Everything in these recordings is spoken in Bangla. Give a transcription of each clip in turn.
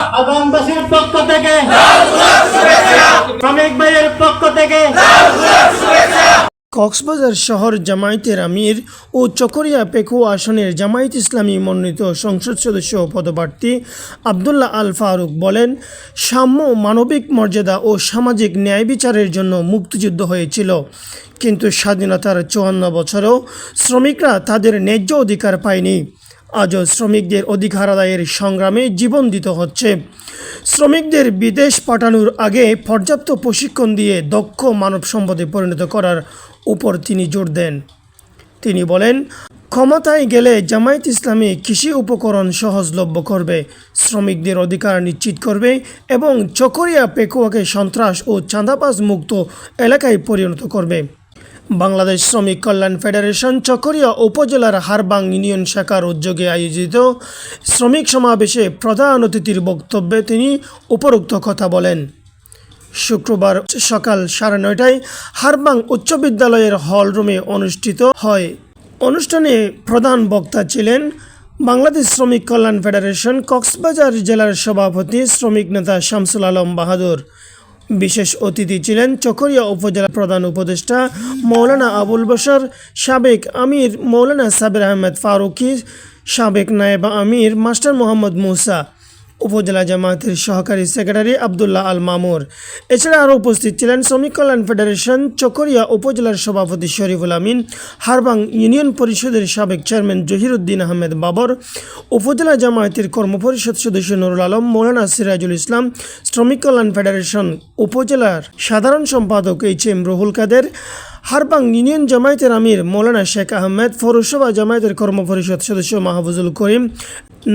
আগামবাসীর পক্ষ থেকে। শ্রমিক ভাইয়ের পক্ষ থেকে। কক্সবাজার শহর জামায়াতের আমির ও চকরিয়া পেকু আসনের জামায়াত ইসলামী মনোনীত সংসদ সদস্য পদপ্রার্থী আবদুল্লাহ আল ফারুক বলেন, সাম্য মানবিক মর্যাদা ও সামাজিক ন্যায় বিচারের জন্য মুক্তিযুদ্ধ হয়েছিল। কিন্তু স্বাধীনতার চুয়ান্ন বছরেও শ্রমিকরা তাদের ন্যায্য অধিকার পায়নি। আজও শ্রমিকদের অধিকার আদায়ের সংগ্রামে জীবন দিতে হচ্ছে। শ্রমিকদের বিদেশ পাঠানোর আগে পর্যাপ্ত প্রশিক্ষণ দিয়ে দক্ষ মানব সম্পদে পরিণত করার উপর তিনি জোর দেন। তিনি বলেন, ক্ষমতায় গেলে জামায়াত ইসলামী কৃষি উপকরণ সহজলভ্য করবে, শ্রমিকদের অধিকার নিশ্চিত করবে এবং চকরিয়া পেকুয়াকে সন্ত্রাস ও চাঁদাবাজ মুক্ত এলাকায় পরিণত করবে। বাংলাদেশ শ্রমিক কল্যাণ ফেডারেশন চকরিয়া উপজেলার হারবাং ইউনিয়ন শাখার উদ্যোগে আয়োজিত শ্রমিক সমাবেশে প্রধান অতিথির বক্তব্যে তিনি উপরোক্ত কথা বলেন। শুক্রবার সকাল সাড়ে নয়টায় হারবাং উচ্চ বিদ্যালয়ের হল রুমে অনুষ্ঠিত হয়। অনুষ্ঠানে প্রধান বক্তা ছিলেন বাংলাদেশ শ্রমিক কল্যাণ ফেডারেশন কক্সবাজার জেলার সভাপতি শ্রমিক নেতা শামসুল আলম বাহাদুর। বিশেষ অতিথি ছিলেন চকরিয়া উপজেলা প্রধান উপদেষ্টা মৌলানা আবুল বসার সাবেক আমির মৌলানা সাবির আহমেদ ফারুকি, সাবেক নায়েবা আমির মাস্টার মোহাম্মদ মুসা। উপজেলা জামায়াতের সহকারী সেক্রেটারি আবদুল্লাহ আল মামুর। এছাড়া আরও উপস্থিত ছিলেন শ্রমিক কল্যাণ ফেডারেশন চকরিয়া উপজেলার সভাপতি শরীফুল আমিন, হারবাং ইউনিয়ন পরিষদের সাবেক চেয়ারম্যান জহিরুদ্দিন আহমেদ বাবর, উপজেলা জামায়াতের কর্মপরিষদ সদস্য নুরুল আলম, মৌলানা সিরাজুল ইসলাম, শ্রমিক কল্যাণ ফেডারেশন উপজেলার সাধারণ সম্পাদক H M Ruhul Kader Harbang union জামায়াতের আমির মৌলানা শেখ আহমেদ পৌরসভা জামায়াতের কর্মপরিষদ সদস্য মাহফুজুল করিম,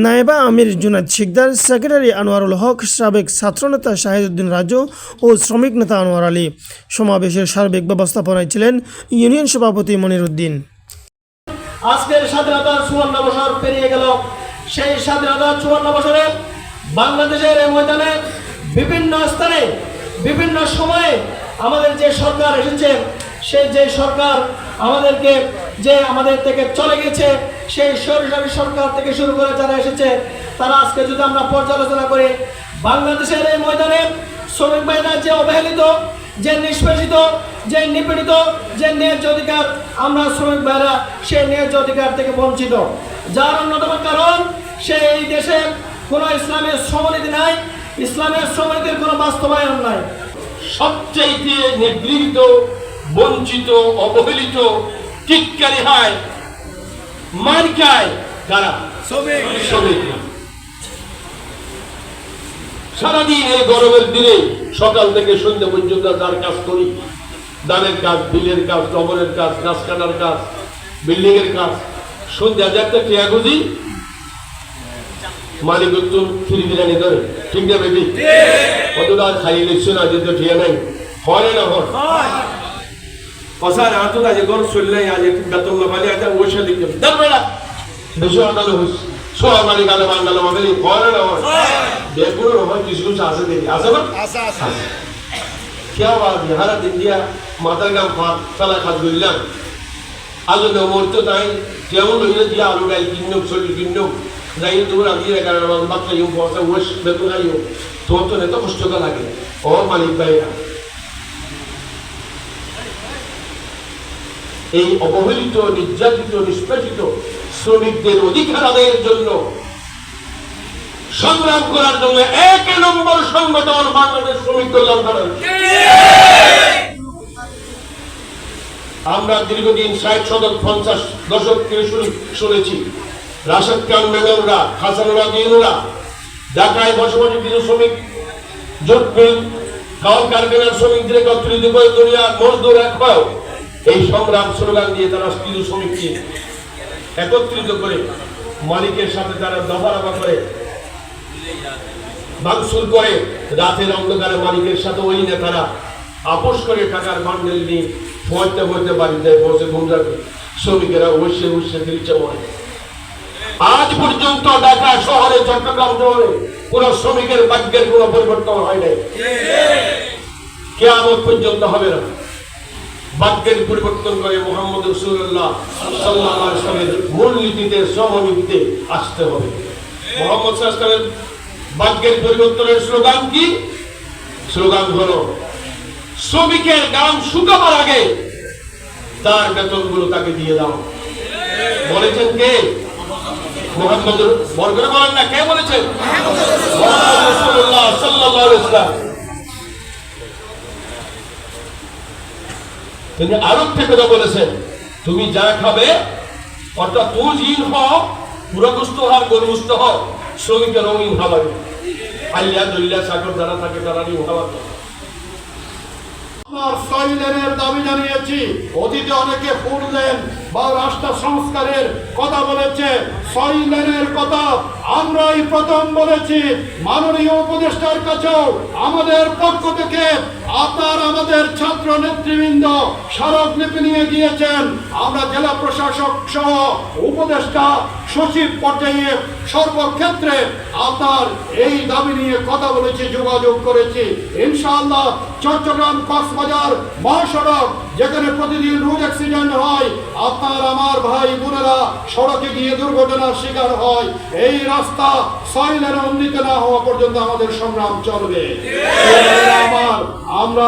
নায়েবা আমির জুনাদ শিকদার, সেক্রেটারি আনোয়ারুল হক, সাবেক ছাত্রনেতা শাহিদুদ্দিন রাজু ও শ্রমিক নেতা আনোয়ার আলী। সমাবেশের সার্বিক ব্যবস্থাপনায় ছিলেন ইউনিয়ন সভাপতি মনিরুদ্দিন আজকের স্বাধীনতার চুয়ান্ন বছর পেরিয়ে গেল। সেই স্বাধীনতার চুয়ান্ন বছরে বাংলাদেশের ময়দানে বিভিন্ন স্থানে, বিভিন্ন সময়ে আমাদের যে সরকার এসেছে সেই যে সরকার আমাদেরকে যে আমাদের থেকে চলে গেছে, সেই সরকারি সরকার থেকে শুরু করে যারা এসেছে, তারা আজকে যদি আমরা পর্যালোচনা করি, বাংলাদেশের এই ময়দানে শ্রমিক ভাইরা যে অবহেলিত, যে নিষ্পেষিত, যে নিপীড়িত, যে ন্যায্য অধিকার, আমরা শ্রমিক ভাইরা সেই ন্যায্য অধিকার থেকে বঞ্চিত। যার অন্যতম কারণ সেই দেশে কোনো ইসলামের শ্রমনীতি নাই, ইসলামের শ্রমনীতির কোনো বাস্তবায়ন নাই। সবচাইতে নিগৃহীত বঞ্চিত অবহেলিত টিটকারি হয়। মার খায় সারাদিন এই গরমের দিনে সকাল থেকে সন্ধ্যা পর্যন্ত যার কাজ করি দানের কাজ বিলের কাজ টবরের কাজ গাছ কাটার কাজ বিল্ডিং এর কাজ সন্ধ্যা যে একটা টিয়া খুঁজি মালিক ফিরি ধরে। ঠিক না বেবি? কতটা খাই নিচ্ছে না ঠিয়া নাই। হয় না হয়। Pasar antu da jegor sulle ya je batulla bali ata osha dikem. দরবেলা বেশি আন্দালো হইছে সোয়া মালিক আলে বান্দালো মাগলি হয় না হয় বেগুন হয় কিছু কিছু আছে দেখি আছে না আছে আছে क्या बात है हर दिन दिया माता का फात साला खाद गुल्लान আলু দেব মরতো তাই যেমন হইলে দিয়া আলু গাই কিন্নক চলি কিন্নক যাই দূর আদি রে কারণ আমার বাচ্চা ইউ বসে ওয়েস বেতন আইও তোর তো এত কষ্ট তো লাগে ও মালিক ভাইরা এই অবহেলিত, নির্যাতিত, নিষ্পেষিত শ্রমিকদের অধিকার আদায়ের জন্য সংগ্রাম করার জন্য এক নম্বর সংগঠন বাংলাদেশ শ্রমিক কল্যাণ আমরা দীর্ঘদিন ষাট শতক, পঞ্চাশ দশক থেকে শুনেছি। রাশেদ খান, মেননরা হাসানুল্লাহ দিনুরা ঢাকায় বসবাসী কিছু শ্রমিক জোট মিল কারখানার শ্রমিকদের একত্রিত করে দুনিয়া মজদুর এক হয় এই সংগ্রাম স্লোগান দিয়ে তারা কিছু শ্রমিককে একত্রিত করে মালিকের সাথে তারা দফারফা করে ভাঙচুর করে রাতের অন্ধকারে মালিকের সাথে ওই নেতারা আপোষ করে টাকার বান্ডেল নিয়ে পড়তে পড়তে বাড়িতে বসে ঘুম যাবে শ্রমিকেরা অবশ্যই অবশ্যই দিচ্ছে মনে আজ পর্যন্ত ঢাকা শহরে চট্টগ্রাম শহরে কোন শ্রমিকের ভাগ্যের কোনো পরিবর্তন হয় নাই। কেয়ামত পর্যন্ত হবে না। ভাগ্যের পরিবর্তন করে মোহাম্মদ রসুল্লাহ সাল্লামের মূল নীতিতে, শ্রমনীতিতে আসতে হবে। মোহাম্মদ সাল্লামের ভাগ্যের পরিবর্তনের স্লোগান কি? স্লোগান হলো, শ্রমিকের গান শুকাবার আগে তার বেতনগুলো তাকে দিয়ে দাও। বলেছেন কে? মোহাম্মদ বরগরে বলেন না, কে বলেছেন? মোহাম্মদ রাসূলুল্লাহ তিনি আরও থেকে তো বলেছেন, তুমি যা খাবে, অর্থাৎ তু জিন হও পুরগুস্ত হও হোক হও, শ্রমিকের রঙিন খাবারে আল্লাহ দল্লা সাগর যারা থাকে তারা নিয়ে খাবার আমার দাবি জানিয়েছি, অতীতে অনেকে ফুটলেন বা রাষ্ট্র সংস্কারের কথা বলেছে সৈলেনের কথা আমরাই প্রথম বলেছি। মাননীয় উপদেষ্টার কাছেও আমাদের পক্ষ থেকে আপনার আমাদের ছাত্র নেতৃবৃন্দ স্মারকলিপি নিয়ে গিয়েছেন। আমরা জেলা প্রশাসক সহ উপদেষ্টা সচিব পর্যায়ে সর্বক্ষেত্রে আপনার এই দাবি নিয়ে কথা বলেছি, যোগাযোগ করেছি। ইনশাআল্লাহ চট্টগ্রাম কক্সবাজার মহাসড়ক যেখানে প্রতিদিন রোজ অ্যাক্সিডেন্ট হয় আপনার আমার ভাই বোনেরা সড়কে গিয়ে দুর্ঘটনার শিকার হয়। এই রাস্তা ছয় লেনে উন্নীত না হওয়া পর্যন্ত আমাদের সংগ্রাম চলবে। আমার আমরা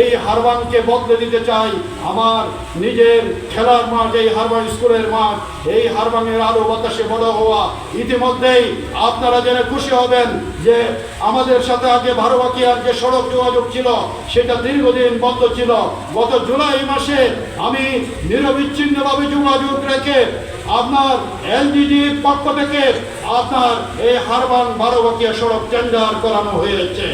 এই হারবানকে বদলে দিতে চাই। আমার নিজের খেলার মাঠ, এই হারবান স্কুলের মাঠ, এই হারবানের আলো বাতাসে বড় হওয়া। ইতিমধ্যেই আপনারা জেনে খুশি হবেন যে আমাদের সাথে আগে ভারবাকিয়ার যে সড়ক যোগাযোগ ছিল, সেটা দীর্ঘদিন বন্ধ ছিল। গত জুলাই মাসে আমি নিরবিচ্ছিন্নভাবে যোগাযোগ রেখে আপনার এলজিডির পক্ষ থেকে আপনার এই হারবান ভারবাকিয়া সড়ক টেন্ডার করানো হয়েছে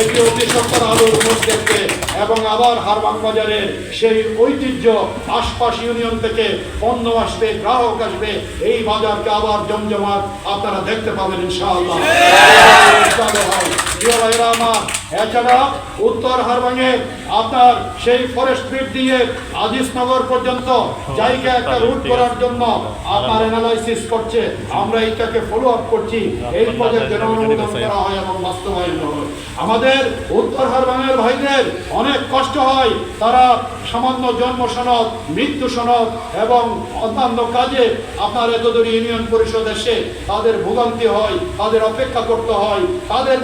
এটি অতি সত্তর আলোর দেখতে এবং আবার হারবাং বাজারের সেই ঐতিহ্য আশপাশ ইউনিয়ন থেকে পণ্য আসবে, গ্রাহক আসবে, এই বাজারকে আবার জমজমাট আপনারা দেখতে পাবেন ইনশাআল্লাহ। এছাড়া উত্তর আপনার সেই ফরেস্ট দিয়ে পর্যন্ত জায়গা একটা রুট করার জন্য আপনার অ্যানালাইসিস করছে। আমরা এইটাকে ফলো আপ করছি। এই করা হয় এবং বাস্তবায়ন হয়। আমাদের উত্তর হারবাঙের ভাইদের অনেক কষ্ট হয়। তারা সামান্য জন্ম সনদ, মৃত্যু সনদ এবং অন্যান্য কাজে আপনার এতদূর ইউনিয়ন পরিষদ এসে তাদের ভোগান্তি হয়, তাদের অপেক্ষা করতে হয়, তাদের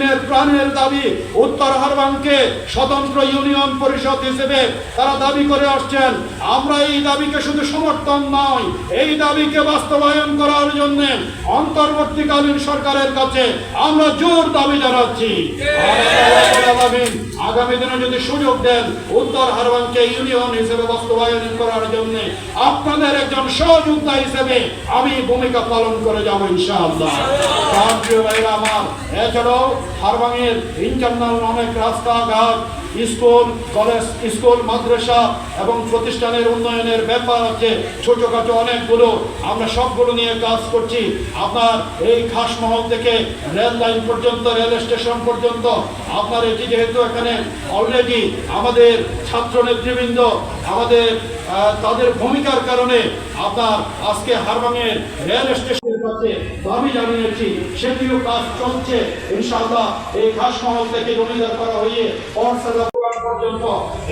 দীর্ঘদিনের প্রাণের দাবি, উত্তর হারবাংকে স্বতন্ত্র ইউনিয়ন পরিষদ হিসেবে তারা দাবি করে আসছেন। আমরা এই দাবিকে শুধু সমর্থন নয়, এই দাবিকে বাস্তবায়ন করার জন্য অন্তর্বর্তীকালীন সরকারের কাছে আমরা জোর দাবি জানাচ্ছি। আগামী- দিনে যদি সুযোগ দেন, উত্তর হারবানকে ইউনিয়ন হিসেবে বাস্তবায়ন করার জন্য আপনাদের একজন সহযোদ্ধা হিসেবে আমি ভূমিকা পালন করে যাব ইনশাআল্লাহ। আমার, এছাড়াও হারবাঙের ইন্টারনাল অনেক রাস্তাঘাট স্কুল, কলেজ, স্কুল, মাদ্রাসা এবং প্রতিষ্ঠানের উন্নয়নের ব্যাপার আছে। ছোটখাটো অনেকগুলো আমরা সবগুলো নিয়ে কাজ করছি। আপনার এই খাসমহল থেকে রেল লাইন পর্যন্ত, রেল স্টেশন পর্যন্ত, আপনার এটি যেহেতু এখানে অলরেডি আমাদের ছাত্র নেতৃবৃন্দ আমাদের তাদের ভূমিকার কারণে আপনার আজকে হারবাঙের রেল স্টেশনের কাছে দাবি জানিয়েছি, সেটিও কাজ চলছে। ইনশাআল্লাহ এই খাসমহল থেকে জমিদার করা হয়ে পৌরসভা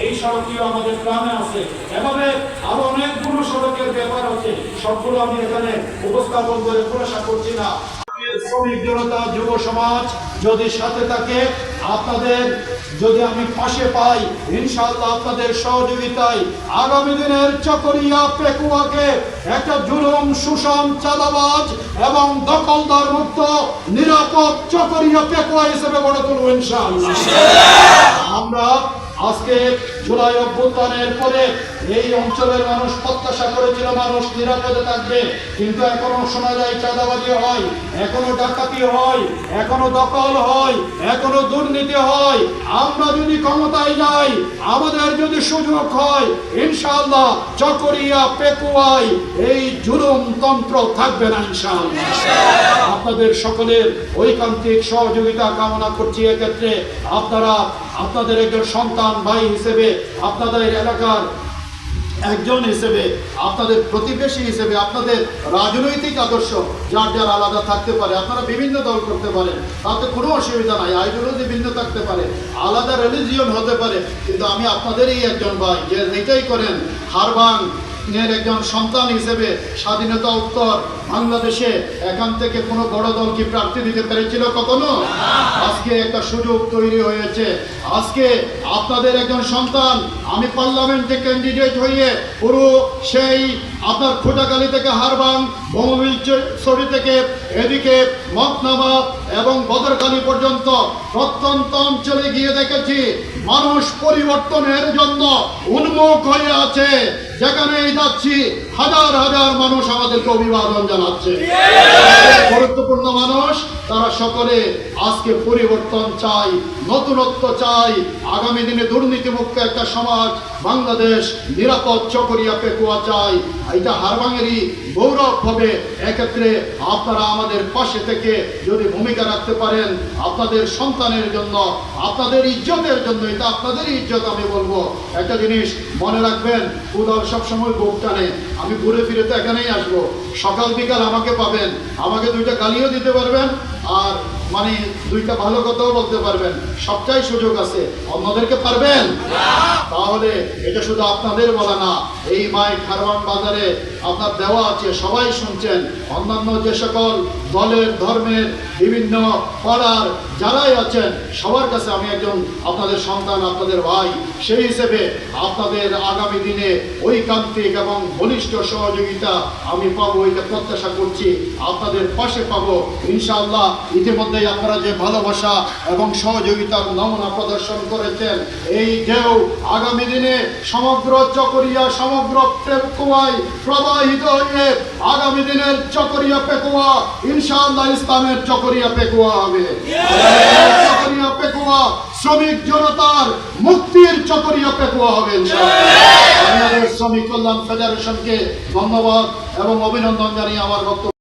এই সড়কটিও আমাদের গ্রামে আছে। এভাবে আরও অনেকগুলো সড়কের ব্যাপার আছে। সবগুলো আমি এখানে উপস্থাপন করে খোলাসা করছি না। শ্রমিক জনতা, যুব সমাজ যদি সাথে থাকে, আপনাদের যদি আমি পাশে পাই ইনশাআল্লাহ আপনাদের সহযোগিতায় আগামী দিনের চকরিয়া পেকুয়াকে একটা জুলুম সুষম চাঁদাবাজ এবং দখলদার মুক্ত নিরাপদ চকরিয়া পেকুয়া হিসেবে গড়ে তুলব ইনশাআল্লাহ। আমরা আজকে জুলাই অভ্যুত্থানের পরে এই অঞ্চলের মানুষ প্রত্যাশা করেছিল মানুষ নিরাপদে থাকবে। কিন্তু এখনও শোনা যায় চাঁদাবাজি হয়, এখনও ডাকাতি হয়, এখনও দখল হয়, এখনও দুর্নীতি হয়। আমরা যদি ক্ষমতায় যাই, আমাদের যদি সুযোগ হয় ইনশাআল্লাহ চকরিয়া পেকুয়াই এই জুলুম তন্ত্র থাকবে না ইনশাআল্লাহ। আপনাদের সকলের ঐকান্তিক সহযোগিতা কামনা করছি এক্ষেত্রে। আপনারা আপনাদের একজন সন্তান ভাই হিসেবে আপনাদের এলাকার একজন হিসেবে আপনাদের প্রতিবেশী হিসেবে, আপনাদের রাজনৈতিক আদর্শ, যার যার আলাদা থাকতে পারে, আপনারা বিভিন্ন দল করতে পারেন, তাতে কোনো অসুবিধা নাই আইডিওলজি ভিন্ন থাকতে পারে, আলাদা রিলিজিয়ন হতে পারে, কিন্তু আমি আপনাদেরই একজন ভাই, যে এটাই করেন, হারবাং এর একজন সন্তান হিসেবে স্বাধীনতা উত্তর বাংলাদেশে এখান থেকে কোনো বড় দল কি প্রার্থী দিতে পেরেছিল কখনো? আজকে একটা সুযোগ তৈরি হয়েছে। আজকে আপনাদের একজন সন্তান, আমি পার্লামেন্টে ক্যান্ডিডেট হয়ে পুরো সেই আপনার খোটাকালি থেকে হারবাং বমবিলচরি থেকে এদিকে মকনামা এবং বদরকালী পর্যন্ত প্রত্যন্ত অঞ্চলে গিয়ে দেখেছি, মানুষ পরিবর্তনের জন্য উন্মুখ হয়ে আছে। যেখানেই যাচ্ছি হাজার হাজার মানুষ আমাদেরকে অভিবাদন জানাচ্ছে। গুরুত্বপূর্ণ মানুষ তারা সকলে আজকে পরিবর্তন চাই, নতুনত্ব চাই। আগামী দিনে দুর্নীতিমুক্ত একটা সমাজ, বাংলাদেশ নিরাপদ চকরিয়া পেকুয়া চাই। এটা হারবাঙেরই গৌরব হবে এক্ষেত্রে আপনারা আমাদের পাশে থেকে যদি ভূমিকা রাখতে পারেন, আপনাদের সন্তানের জন্য, আপনাদের ইজ্জতের জন্য, এটা আপনাদেরই ইজ্জত আমি বলব। একটা জিনিস মনে রাখবেন উদল সবসময় বুক টানে। আমি ঘুরে ফিরে তো এখানেই আসব। সকাল বিকাল আমাকে পাবেন। আমাকে দুইটা গালিও দিতে পারবেন আর মানে দুইটা ভালো কথাও বলতে পারবেন। সবটাই সুযোগ আছে। অন্যদেরকে পারবেন? তাহলে এটা শুধু আপনাদের বলা না এই মাই খারওয়ান বাজারে আপনার দেওয়া আছে সবাই শুনছেন। অন্যান্য যে সকল দলের ধর্মের বিভিন্ন পাড়ার যারাই আছেন সবার কাছে আমি একজন আপনাদের সন্তান আপনাদের ভাই সেই হিসেবে আপনাদের আগামী দিনে ঐকান্তিক এবং ঘনিষ্ঠ সহযোগিতা আমি পাবো এটা প্রত্যাশা করছি। আপনাদের পাশে পাবো। ইনশাআল্লাহ ইতিমধ্যেই আপনারা যে ভালোবাসা এবং সহযোগিতার নমুনা প্রদর্শন করেছেন, এই ঢেউ আগামী দিনে সমগ্র চকরিয়া, সমগ্র পেকুয়ায় প্রবাহিত হয়ে আগামী দিনের চকরিয়া পেকুয়া, ইনশাআল্লাহ ইসলামের চকরিয়া পেকুয়া হবে। চকরিয়া পেকুয়া শ্রমিক জনতার মুক্তির চকরিয়া পেকুয়া হবে শ্রমিক কল্যাণ ফেডারেশনকে ধন্যবাদ এবং অভিনন্দন জানিয়ে আমার বক্তব্য